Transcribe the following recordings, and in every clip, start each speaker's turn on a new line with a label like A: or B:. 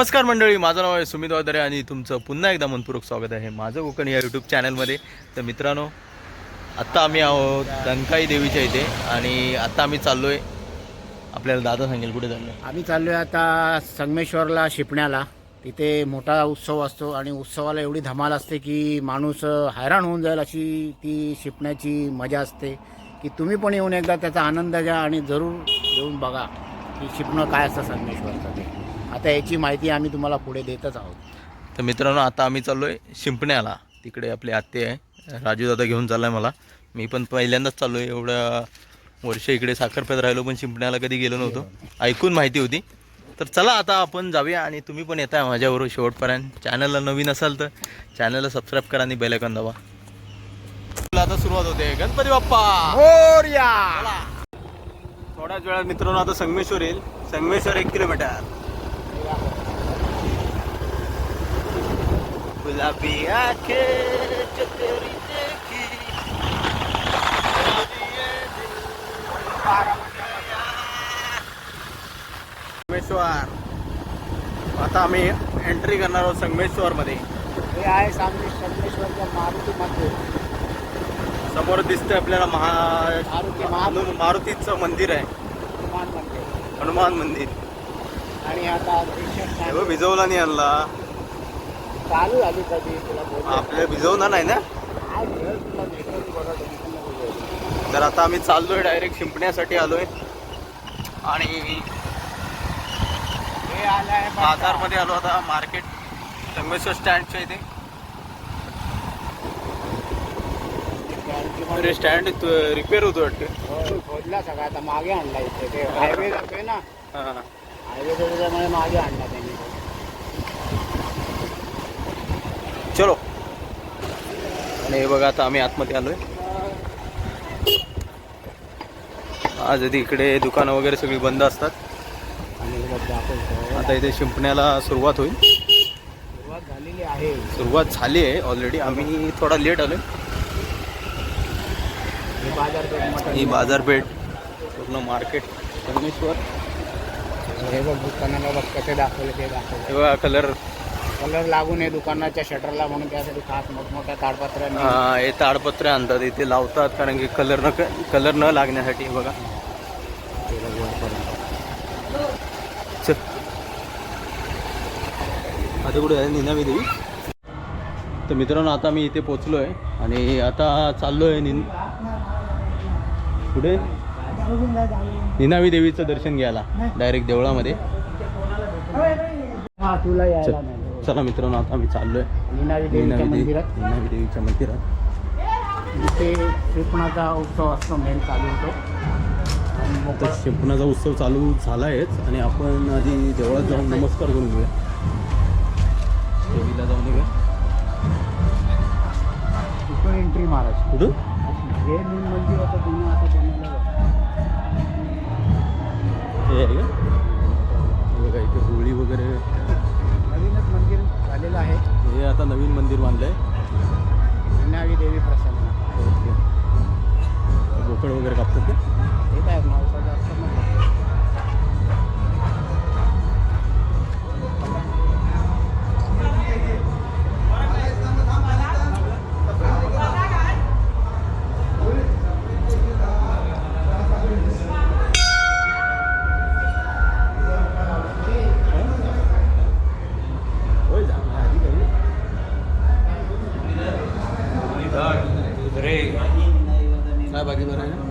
A: नमस्कार मंडळी माझं नाव आहे सुमित वादरे आणि तुमचं पुन्हा एकदा मनपूर्वक स्वागत आहे माझं कोकण या यूट्यूब चॅनलमध्ये तर मित्रांनो आत्ता आम्ही आहोत दंकाई देवीच्या इथे आणि आत्ता आम्ही चाललो आहे आपल्याला दादा सांगेल कुठे चाललो
B: आम्ही चाललो आहे आता संगमेश्वरला शिपण्याला. तिथे मोठा उत्सव असतो आणि उत्सवाला एवढी धमाल असते की माणूस हैराण होऊन जाईल अशी ती शिपण्याची मजा असते. की तुम्ही पण येऊन एकदा त्याचा आनंद घ्या आणि जरूर येऊन बघा की शिपणं काय असतं संगमेश्वरचं ते. आता याची माहिती आम्ही तुम्हाला पुढे देतच आहोत.
A: तर मित्रांनो आता आम्ही चाललो आहे शिंपण्याला. तिकडे आपले आत्ते आहे. राजू दादा घेऊन चालला आहे मला. मी पण पहिल्यांदाच चाललो आहे एवढ्या वर्ष इकडे साखरपेत राहिलो पण शिंपण्याला कधी गेलो नव्हतो. ऐकून माहिती होती. तर चला आता आपण जाऊया आणि तुम्ही पण येताय माझ्याबरोबर शेवटपर्यंत. चॅनलला नवीन असाल तर चॅनलला सबस्क्राईब करा आणि बेलायकॉन दाबा. आता सुरुवात होते. गणपती बाप्पा! थोड्याच वेळात मित्रांनो आता संगमेश्वर येईल. संगमेश्वर एक किलोमीटर. गुलाबी आंखें जो तेरी देखी संगमेश्वर. आता आम्ही एंट्री करणार आहोत संगमेश्वर मध्ये
B: हे आहे सामने संगमेश्वरच्या मारुती मंदिर.
A: समोर दिसतंय आपल्याला महा मारुतीचं मंदिर आहे.
B: हनुमान मंदिर.
A: हनुमान मंदिर.
B: आणि आता
A: भिजवला नाही आणला.
B: चालू झाली कधी? तुला.
A: आपल्याला भिजवला नाही ना. तर आता आम्ही चाललोय डायरेक्ट शिंपण्यासाठी आलोय. आणि
B: हे.
A: बाजारमध्ये आलो आता मार्केट संगमेश्वर स्टँडच्या इथे. अरे स्टँड रिपेअर होतो वाटते.
B: खोदला सगळा. आता मागे आणला इथे. ते हायवे जातोय ना?
A: हां.
B: हायवे त्याच्यामुळे मागे आणला त्यांनी.
A: चलो. आणि हे बघा आता आम्ही आतमध्ये आलोय. आज इथे इकडे दुकानं वगैरे सगळी बंद असतात. आता इथे शिंपण्याला सुरुवात होईल.
B: सुरुवात झालेली आहे
A: सुरुवात झाली आहे ऑलरेडी आम्ही थोडा लेट आलोय.
B: बाजारपेठ
A: ही बाजारपेठ पूर्ण मार्केट संगमेश्वर
B: हे बघ दुकानाला बघ कसे दाखवले ते दाखवले.
A: हे बघा कलर
B: कलर लागून आहे दुकानाच्या शटरला म्हणून त्यासाठी खास मोठमोठ्या ताडपत्र्यांनी
A: हे ताडपत्रे आणतात इथे लावतात कारण की कलर न कलर न लागण्यासाठी हे बघा. चल. आता कुठे आहे? निनावी देवी. तर मित्रांनो आता मी इथे पोचलो आहे आणि आता चाललो आहे निन कुठे? निनावी देवीचं दर्शन घ्यायला डायरेक्ट देवळामध्ये.
B: हा तुला यायला
A: चल. मित्रांनो आता आम्ही चाललो आहे
B: नीनावी देवीच्या मंदिरात.
A: निनावी देवीच्या मंदिरात.
B: इथे श्रीपणाचा उत्सव असतो मेन चालू होतो.
A: तर
B: मोकळं
A: शिंपणाचा उत्सव चालू झाला आहेच आणि आपण आधी देवळात जाऊन नमस्कार करून घेऊया. देवीला जाऊन
B: इथून एंट्री महाराज
A: कुठं?
B: हे मेन मंदिर होतं रे. काय
A: बाकी बरं आहे?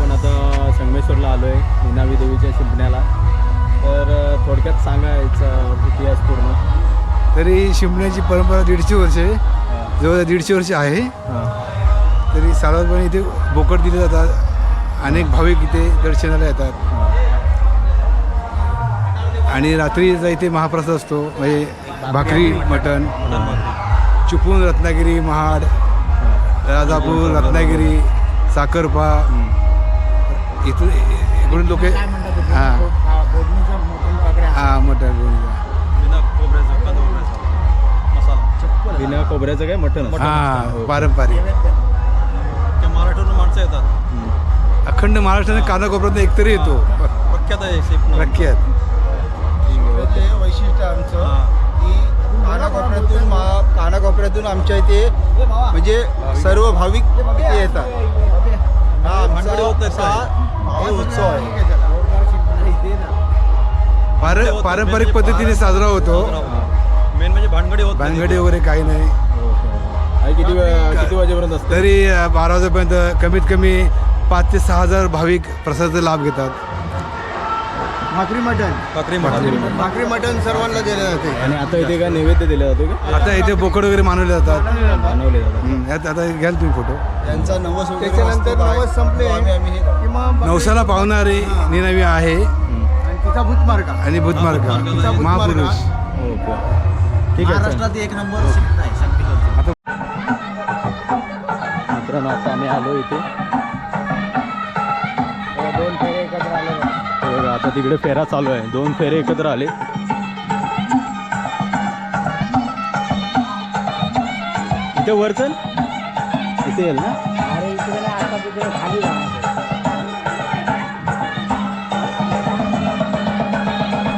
B: आपण
A: आता संगमेश्वरला आलो आहे निनावी देवीच्या शिंपण्याला. तर थोडक्यात सांगा याचा इतिहास पूर्ण.
C: तरी शिमण्याची परंपरा दीडशे वर्ष आहे.
A: हां.
C: जवळ दीडशे वर्ष आहे. तरी साधारणपणे इथे बोकड दिले जातात. अनेक भाविक इथे दर्शनाला येतात. आणि रात्रीचा इथे महाप्रसाद असतो. म्हणजे भाकरी मटण. चिपळूण रत्नागिरी महाड राजापूर रत्नागिरी साखरपा इथून इकडून लोक? हां.
B: हा, मटण
A: बिना खोबऱ्याचं काय? मटण
C: हां पारंपरिक.
D: महाराष्ट्रातून माणसं येतात.
C: अखंड महाराष्ट्राने कानाकोपऱ्यात एकतरी येतो.
D: प्रख्यात आहे
C: प्रख्यात.
E: ते वैशिष्ट्य आमचं की कानाकोपऱ्यातून मा- कानाकोपऱ्यातून आमच्या इथे म्हणजे सर्व भाविक येतात. हा आमचा हा उत्सव आहे
C: पार पारंपरिक पद्धतीने साजरा होतो.
D: मेन म्हणजे भानगडी होत.
C: भानगडी वगैरे काही नाही.
A: किती किती वाजेपर्यंत असतं?
C: तरी बारा वाजेपर्यंत कमीत कमी पाच ते सहा हजार भाविक प्रसादाचा लाभ घेतात.
E: भाकरी मटण.
D: भाकरी म्हणा
E: भाकरी मटण. सर्वांना दिले जाते.
A: आणि आता इथे काय नैवेद्य दिला जातो का?
C: आता इथे बोकड वगैरे मानवले जातात.
A: बनवले जातात.
C: हं, यात आता घ्याल तुम्ही फोटो.
E: त्यांचा नवस वगैरे
F: त्याच्यानंतर नवस संपले.
E: तो आम्ही आम्ही हे करतो.
F: की मग
C: नवसाला पावणारी निनावी आहे.
F: आणि तिचा भूतमार्ग.
C: आणि बुधमार्ग महापुरुष.
A: ओके. ठीक आहे
E: महाराष्ट्रात एक नंबर शिफ्ट आहे शक्ती
A: मित्रांनो आता आम्ही आलो इथे.
B: दोन फेरे.
A: आता तिकडे फेरा चालू आहे. दोन फेरे एकत्र आले. इथे वर चल. इथे येईल ना.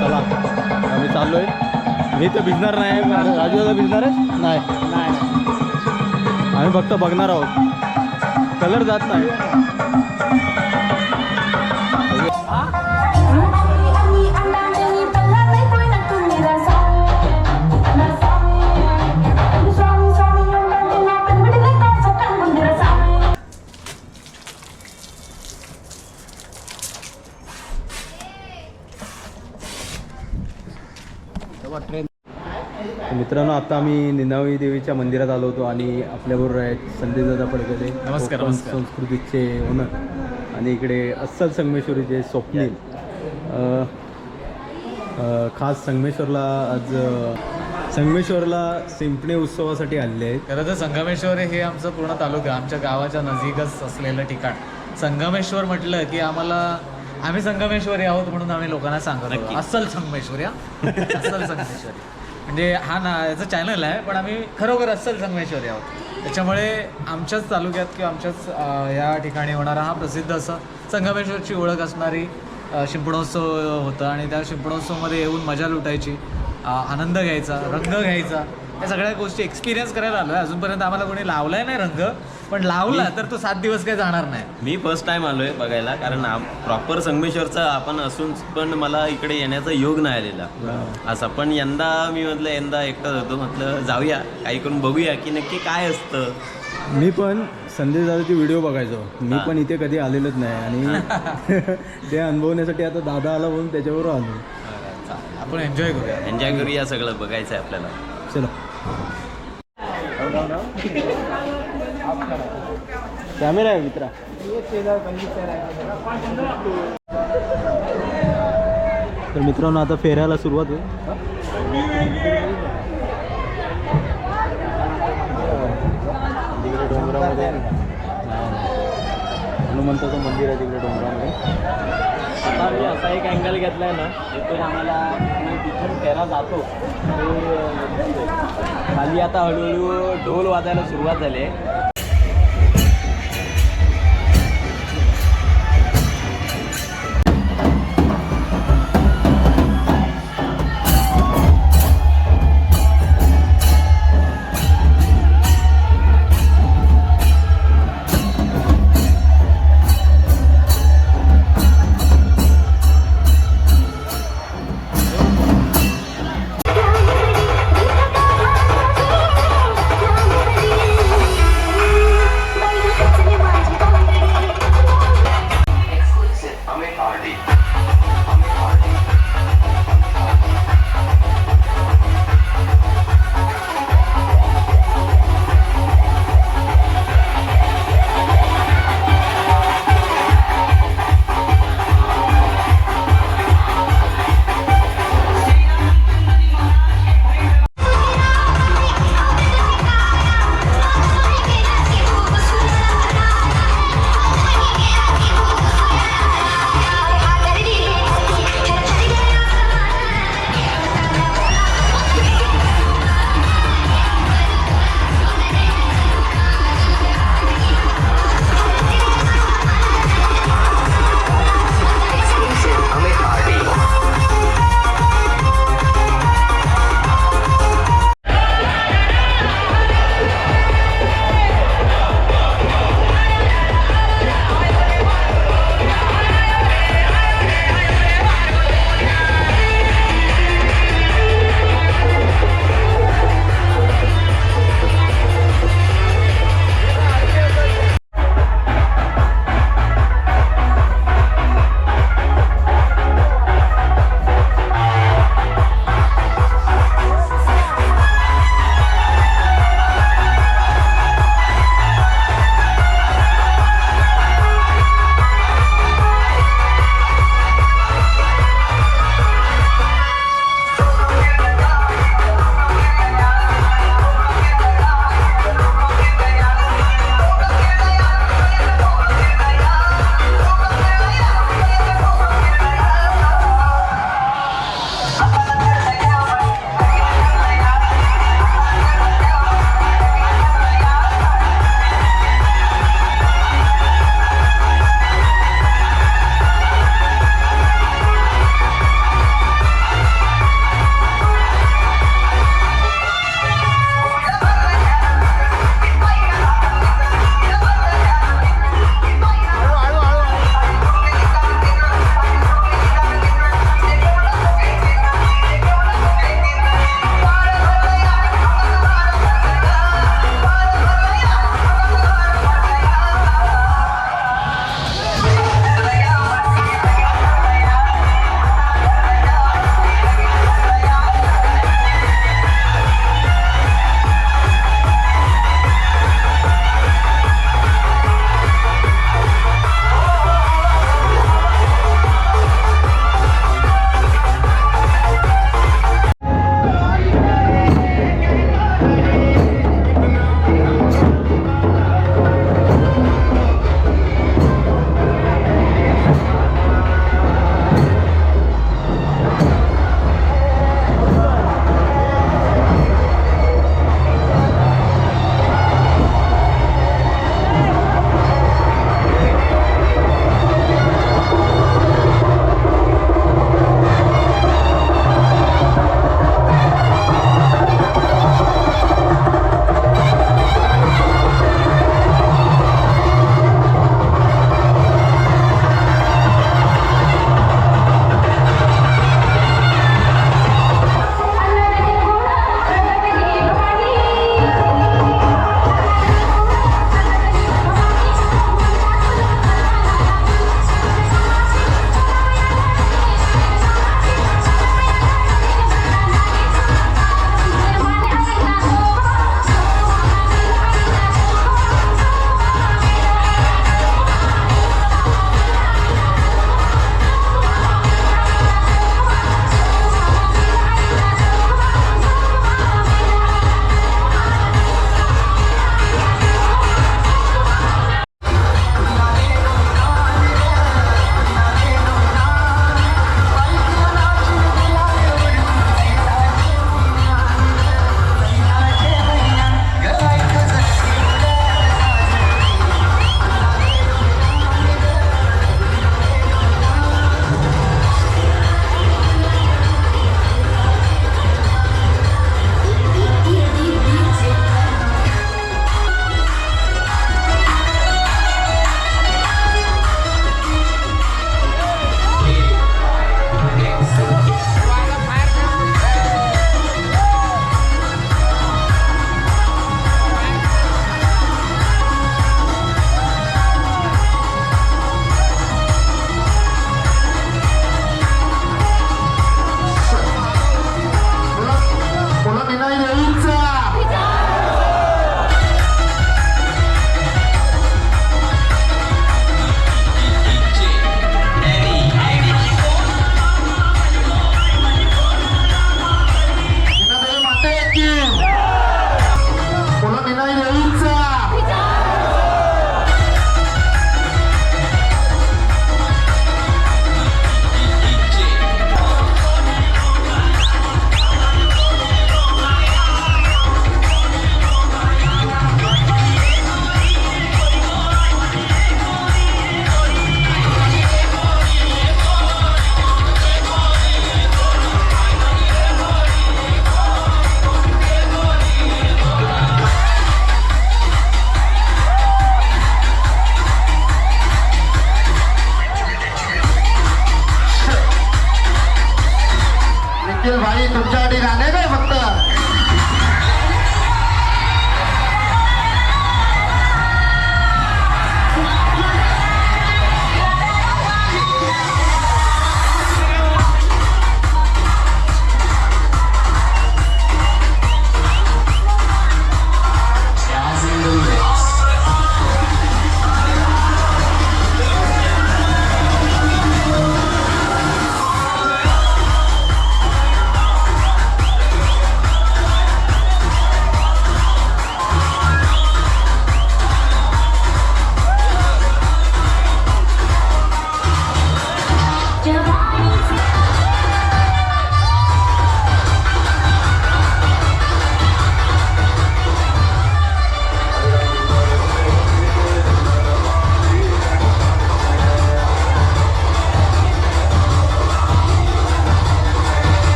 A: चला आम्ही चाललोय. मी तर भिजणार नाही. राजू दादा भिजणार आहे नाही.
B: नाही
A: आम्ही फक्त बघणार आहोत. कलर जात नाही. तर मित्रांनो आता आम्ही निनावी देवीच्या मंदिरात आलो होतो आणि आपल्याबरोबर आहेत संदेश दादा पडकले
G: नमस्कार.
A: संस्कृतीचे ओनर आणि इकडे अस्सल संगमेश्वरीचे स्वप्नील. खास संगमेश्वरला आज संगमेश्वरला शिंपणे उत्सवासाठी आलेले आहेत.
G: खरं तर संगमेश्वर हे आमचं पूर्ण तालुका आमच्या गावाच्या नजीकच असलेलं ठिकाण. संगमेश्वर म्हटलं की आम्हाला आम्ही संगमेश्वरी आहोत म्हणून आम्ही लोकांना सांगत अस्सल संगमेश्वरी अस्सल संगमेश्वरी. म्हणजे हा ना याचं चॅनल आहे पण आम्ही खरोखर अस्सल संगमेश्वरी आहोत. त्याच्यामुळे आमच्याच तालुक्यात किंवा आमच्याच या ठिकाणी होणारा हा प्रसिद्ध असं संगमेश्वरची ओळख असणारी शिंपणोत्सव होतं. आणि त्या शिंपणोत्सवमध्ये येऊन मजा लुटायची आनंद घ्यायचा रंग घ्यायचा. या सगळ्या गोष्टी एक्सपिरियन्स करायला आलो आहे अजूनपर्यंत आम्हाला कोणी लावलाय नाही रंग पण लावला तर तो सात दिवस काही जाणार नाही.
H: मी फर्स्ट टाइम आलोय बघायला कारण प्रॉपर संगमेश्वरचा आपण असून पण मला इकडे येण्याचा योग नाही आलेला. असा पण यंदा मी म्हटलं यंदा एकटाच होतो म्हटलं जाऊया काही करून बघूया की नक्की काय असतं.
A: मी पण संदेश दादाचे व्हिडिओ बघायचो. मी पण इथे कधी आलेलोच नाही आणि ते अनुभवण्यासाठी आता दादा आला म्हणून त्याच्यावर आलो.
G: आपण एन्जॉय करूया.
H: एन्जॉय करूया सगळं बघायचं आहे आपल्याला.
A: चला. कॅमेरा आहे मित्रा. तर मित्रांनो आता फेरायला सुरुवात होईल. तिकडे डोंगरामध्ये हनुमंताचं मंदिर आहे तिकडे डोंगरामध्ये. आम्ही असा एक अँगल घेतला आहे ना जिथून आम्हाला मी तिथून फेरा जातो. खाली आता हळूहळू ढोल वाजायला सुरुवात झाली आहे.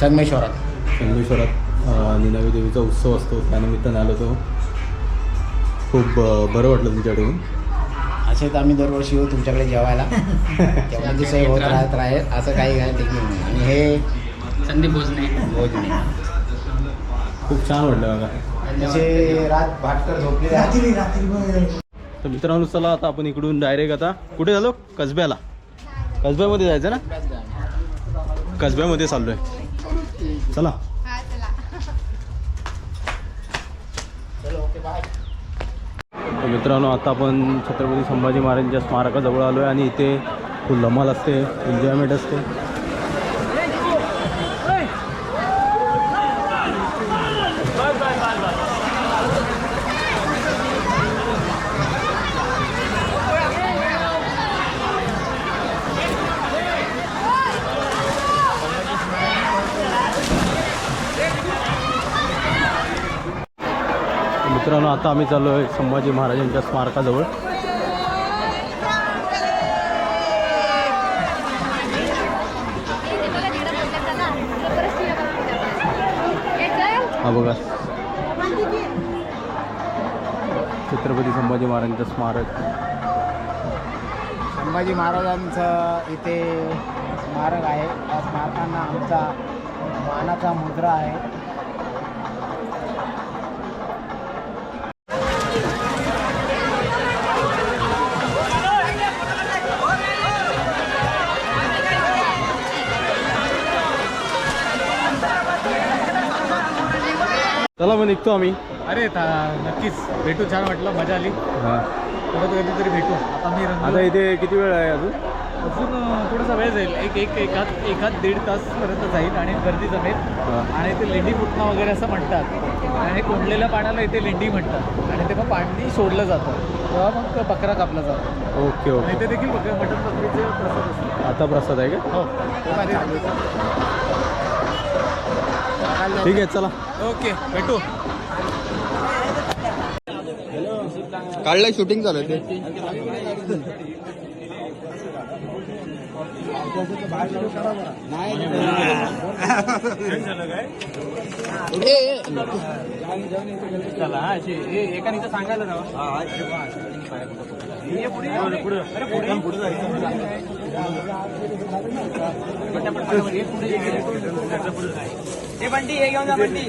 B: संगमेश्वरात
A: संगमेश्वरात अं, निनावी देवीचा उत्सव असतो. त्यानिमित्ताने आलो होतो. खूप अं, बरं वाटलं तुमच्याकडे येऊन
B: असे तर आम्ही दरवर्षी येऊ तुमच्याकडे जेवायला. जेवणाची सोय होत राहत राहील असं काही काय नाही. आणि हे संदीप भोजने. भोजने.
A: खूप छान वाटलं बघा.
B: जसे रात भाटकर झोपलेले आहेत.
A: तर मित्रांनो चला आता आपण इकडून डायरेक्ट आता. कुठे झालो? कसब्याला. कसब्यामध्ये जायचं ना? कसब्यामध्ये चाललोय. चला. तर मित्रांनो आता आपण छत्रपती संभाजी महाराजांच्या स्मारकाजवळ आलो आहे आणि इथे फुल धमाल असते एन्जॉयमेंट असते मित्रांनो आता आम्ही चाललो आहे संभाजी महाराजांच्या स्मारकाजवळ. हा बघा. छत्रपती संभाजी महाराजांचं स्मारक.
B: संभाजी महाराजांचं इथे स्मारक आहे. त्या स्मारकांना आमचा मानाचा मुद्रा आहे.
A: चला मग निघतो आम्ही.
G: अरे नक्कीच. भेटू छान वाटलं मजा आली.
A: हां.
G: परत कधीतरी भेटू. आता मी.
A: आता इथे किती वेळ आहे अजून?
G: अजून थोडासा वेळ जाईल. एक एक एकात एकात दीड तासपर्यंत जाईल आणि गर्दी जमेल.
A: हां.
G: आणि ते लेंडी फुटणं वगैरे असं म्हणतात. आणि हे कोंडलेल्या पाण्याला इथे लेंडी म्हणतात. आणि तेव्हा पाणी सोडलं जातं. तेव्हा मग बकरा कापला जातो.
A: Okay okay.
G: इथे देखील बकरा मटण बकरीचे प्रसाद असतात.
A: आता प्रसाद आहे का?
G: हो. ते-
A: ठीक आहे चला.
G: ओके भेटू.
E: काढलाय शूटिंग चालू ते सांगायला ਇਹ ਬੰਡੀ ਹੈਗੀ ਉਹਨਾਂ ਬੰਡੀ